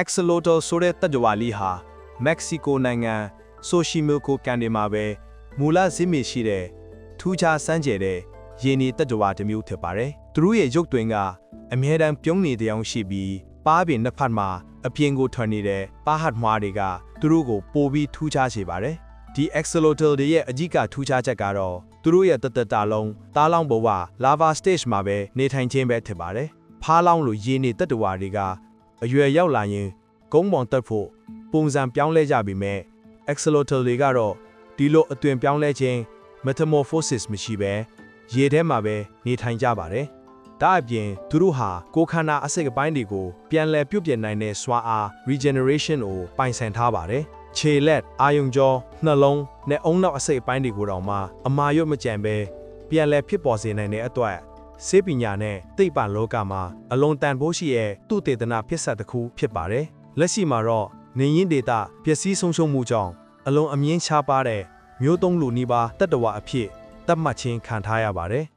axolotl ဆိုတဲ့တကြွာလေးဟာမက္ကဆီကိုနိုင်ငံဆိုရှီမိုကိုကန်ဒီမှာပဲမူလဇစ်မီရှိတဲ့ထူးခြားစမ်းကြဲတဲ့ရေနေတကြွာတစ်မျိုးဖြစ်ပါတယ်။သူတို့ရဲ့ရုပ်တွင်ကအမြဲတမ်းပြုံးနေတဲ့အကြောင်းရှိပြီးပါးပင်နှစ်ဖက်မှာအပြင်ကိုထွက်နေတဲ့ပါးဟတ်မွားတွေကသူတို့ကိုပိုပြီးထူးခြားစေပါတယ်။ဒီ axolotl တွေရဲ့အကြီးကထူးခြားချက်ကတော့သူတို့ရဲ့တသက်တာလုံးသားလောင်းဘဝ lava stage မှာပဲနေထိုင်ခြင်းပဲဖြစ်ပါတယ်။ဖားလောင်းလိုရေနေတတဝါတွေက အရွယ်ရောက်လာရင်ဂုံးပောင်တက်ဖို့ပုံစံပြောင်းလဲကြပြီမဲ့ axolotl တွေကတော့ဒီလိုအသွင်ပြောင်းလဲခြင်း metamorphosis မရှိဘဲရေထဲမှာပဲနေထိုင်ကြပါတယ်။ဒါအပြင်သူတို့ဟာကိုယ်ခန္ဓာအစိတ်အပိုင်းတွေကိုပြန်လည်ပြုတ်ပြင်နိုင်တဲ့စွမ်းအား regeneration ကိုပိုင်ဆိုင်ထားပါတယ်။ခြေလက်အာယုံကြောနှလုံးနဲ့အုံနောက်အစိတ်အပိုင်းတွေကိုတော့မှအမာရွတ်မကြံပဲပြန်လည်ဖြစ်ပေါ်စေနိုင်တဲ့အတွက် စေပညာနဲ့သိပ္ပံလောကမှာအလွန်တန်ဖိုးရှိတဲ့သူတေသနာဖြစ်ဆက်တစ်ခုဖြစ်ပါတယ်။လက်ရှိမှာတော့နေရင်းဒေတာပျက်စီးဆုံးရှုံးမှုကြောင့်အလွန်အမြင့်ခြားပါတဲ့မျိုးသုံးလူနီးပါးတတ္တဝါအဖြစ်သတ်မှတ်ခြင်းခံထားရပါတယ်။